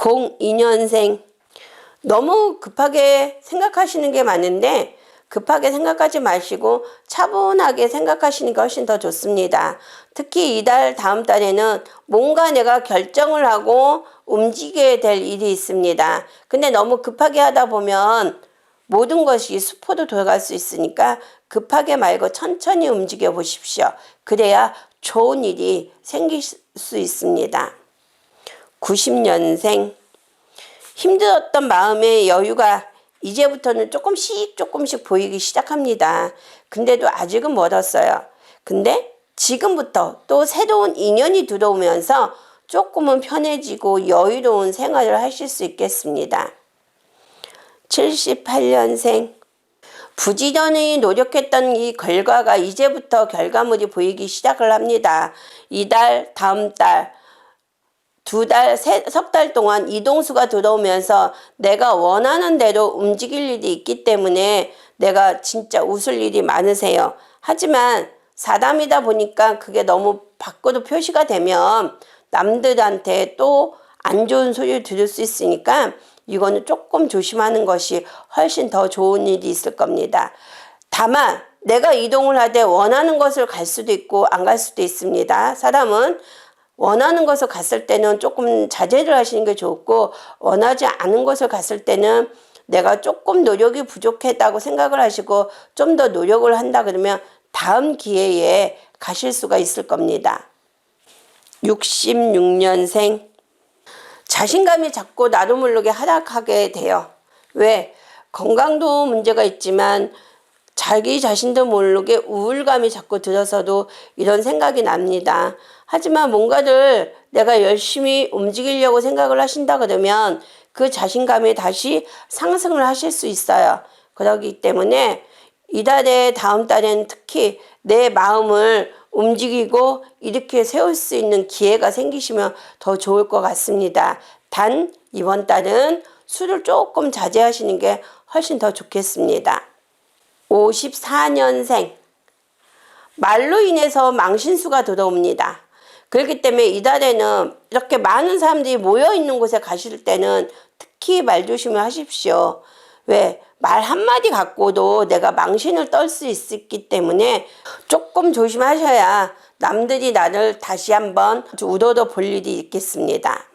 02년생 너무 급하게 생각하시는 게 많은데 급하게 생각하지 마시고 차분하게 생각하시는 게 훨씬 더 좋습니다. 특히 이달 다음 달에는 뭔가 내가 결정을 하고 움직여야 될 일이 있습니다. 근데 너무 급하게 하다 보면 모든 것이 수포도 돌아갈 수 있으니까 급하게 말고 천천히 움직여 보십시오. 그래야 좋은 일이 생길 수 있습니다. 90년생 힘들었던 마음의 여유가 이제부터는 조금씩 조금씩 보이기 시작합니다. 근데도 아직은 멀었어요. 근데 지금부터 또 새로운 인연이 들어오면서 조금은 편해지고 여유로운 생활을 하실 수 있겠습니다. 78년생 부지런히 노력했던 이 결과가 이제부터 결과물이 보이기 시작을 합니다. 이달, 다음 달, 두 달, 석 달 동안 이동수가 들어오면서 내가 원하는 대로 움직일 일이 있기 때문에 내가 진짜 웃을 일이 많으세요. 하지만 사담이다 보니까 그게 너무 밖으로 표시가 되면 남들한테 또 안 좋은 소리를 들을 수 있으니까 이거는 조금 조심하는 것이 훨씬 더 좋은 일이 있을 겁니다. 다만 내가 이동을 하되 원하는 것을 갈 수도 있고 안 갈 수도 있습니다. 사람은 원하는 것을 갔을 때는 조금 자제를 하시는 게 좋고 원하지 않은 것을 갔을 때는 내가 조금 노력이 부족했다고 생각을 하시고 좀 더 노력을 한다 그러면 다음 기회에 가실 수가 있을 겁니다. 66년생 자신감이 자꾸 나도 모르게 하락하게 돼요. 왜? 건강도 문제가 있지만 자기 자신도 모르게 우울감이 자꾸 들어서도 이런 생각이 납니다. 하지만 뭔가를 내가 열심히 움직이려고 생각을 하신다 그러면 그 자신감이 다시 상승을 하실 수 있어요. 그렇기 때문에 이달에 다음 달에는 특히 내 마음을 움직이고 이렇게 세울 수 있는 기회가 생기시면 더 좋을 것 같습니다. 단 이번 달은 술을 조금 자제하시는 게 훨씬 더 좋겠습니다. 54년생 말로 인해서 망신수가 들어옵니다. 그렇기 때문에 이달에는 이렇게 많은 사람들이 모여 있는 곳에 가실 때는 특히 말 조심을 하십시오. 왜? 말 한마디 갖고도 내가 망신을 떨 수 있기 때문에 조금 조심하셔야 남들이 나를 다시 한번 우러러 볼 일이 있겠습니다.